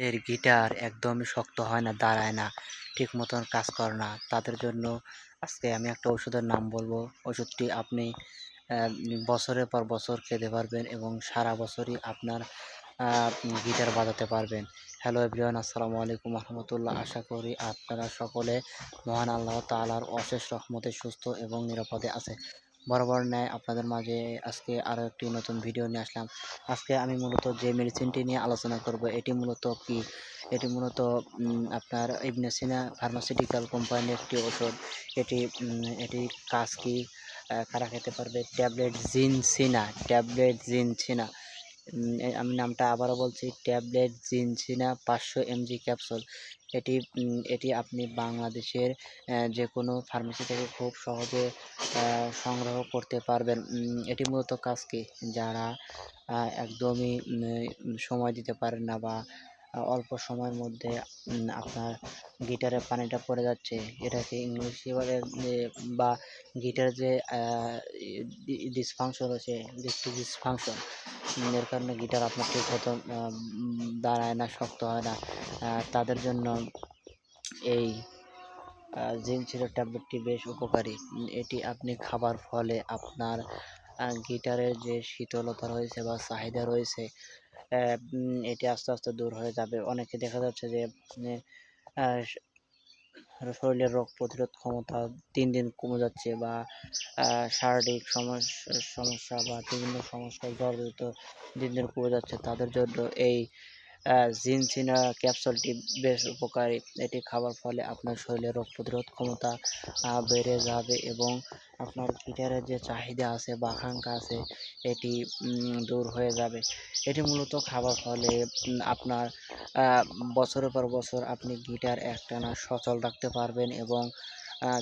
এর গিটার একদমই শক্ত হয় না, দাঁড়ায় না, ঠিক মতন কাজ করে না। তাদের জন্য আজকে আমি একটা ওষুধের নাম বলব। ওষুধটি আপনি বছরের পর বছর খেতে পারবেন এবং সারা বছরই আপনার গিটার বাজাতে পারবেন। হ্যালো এভরিওয়ান আসসালামু আলাইকুম রহমতুল্লাহ। আশা করি আপনারা সকলে মহান আল্লাহ তাআলার অশেষ রহমতে সুস্থ এবং নিরাপদে আছে বরাবর ন্যায় আপনাদের মাঝে। আজকে আরও একটি নতুন ভিডিও নিয়ে আসলাম। আজকে আমি মূলত যে মেডিসিনটি নিয়ে আলোচনা করব, এটি মূলত কি? এটি মূলত আপনার ইবনেসিনা ফার্মাসিউটিক্যাল কোম্পানির একটি ওষুধ। এটি এটি কাজ কি? কারা খেতে পারবে? ট্যাবলেট জিনসিনা ট্যাবলেট জিনসিনা আমি নামটা আবারও বলছি, ট্যাবলেট জিনসিনা পাঁচশো এমজি ক্যাপসুল। এটি এটি আপনি বাংলাদেশের যে কোনো ফার্মেসি থেকে খুব সহজে সংগ্রহ করতে পারবেন। এটি মূলত কাজ কি? যারা একদমই সময় দিতে পারেন না বা অল্প সময়ের মধ্যে আপনার গিটারে পানিটা পড়ে যাচ্ছে। এটাকে ইংলিশে বলে বা গিটার যে ডিসফাংশন আছে ডিসফাংশন এর কারণে গিটার আপনার ঠিক মতো দাঁড়ায় না, শক্ত হয় না। তাদের জন্য এই জিনসিরো ট্যাবলেটটি বেশ উপকারী। এটি আপনি খাবার ফলে আপনার গিটারের যে শীতলতা রয়েছে বা চাহিদা রয়েছে এটি আস্তে আস্তে দূর হয়ে যাবে। অনেকে দেখা যাচ্ছে যে শরীরের রোগ প্রতিরোধ ক্ষমতা দিন দিন কমে যাচ্ছে বা শারীরিক সমস্যা সমস্যা বা বিভিন্ন সমস্যায় জর্জরিত দিন দিন কমে যাচ্ছে। তাদের জন্য এই জিনসিনা ক্যাপসুলটি বেশ উপকারী। এটি খাবার ফলে আপনার শরীরে রোগ প্রতিরোধ ক্ষমতা বেড়ে যাবে এবং আপনার গিটারের যে চাহিদা আছে বা আকাঙ্ক্ষা আছে, এটি দূর হয়ে যাবে। এটি মূলত খাবার ফলে আপনার বছরের পর বছর আপনি গিটার একটানা সচল রাখতে পারবেন এবং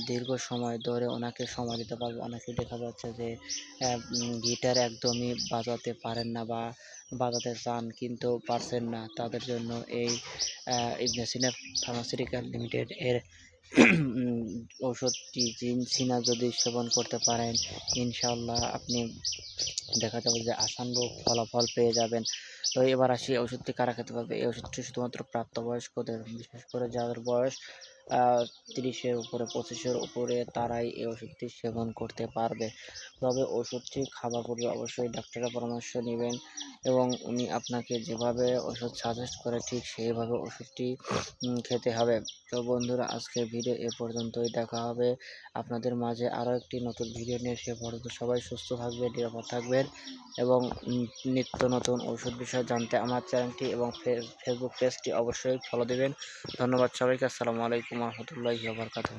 দীর্ঘ সময় ধরে ওনাকে সময় দিতে পারবে অনেকে দেখা যাচ্ছে যে গিটার একদমই বাজাতে পারেন না বা বাজাতে চান কিন্তু পারছেন না তাদের জন্য এই আহ, ইবনে সিনা ফার্মাসিউটিক্যাল লিমিটেড এর ওষুধটি জিনসিনা যদি সেবন করতে পারেন ইনশাল্লাহ আপনি দেখা যাবে যে আশানুরূপ ফলাফল পেয়ে যাবেন। তো এবার আসি ওষুধটি কারা খেতে পারবে? এই ওষুধটি শুধুমাত্র প্রাপ্তবয়স্কদের বিশেষ করে যাদের বয়স তিরিশের উপরে পঁচিশের উপরে তারাই এই ওষুধটি সেবন করতে পারবে। তবে ওষুধটি খাওয়ার পূর্বে অবশ্যই ডাক্তারের পরামর্শ নেবেন এবং উনি আপনাকে যেভাবে ওষুধ সাজেস্ট করে ঠিক সেইভাবে ওষুধটি খেতে হবে। তো বন্ধুরা, আজকের ভিডিও এ পর্যন্তই দেখা হবে। আপনাদের মাঝে আরও একটি নতুন ভিডিও নিয়ে। সে পর্যন্ত সবাই সুস্থ থাকবে নিরাপদ থাকবেন এবং নিত্য নতুন ওষুধ বিষয়ে জানতে আমার চ্যানেলটি এবং ফেসবুক পেজটি অবশ্যই ফলো দেবেন। ধন্যবাদ সবাইকে। আসসালামু আলাইকুম রহমতুল্লাহি বারকাতুহ।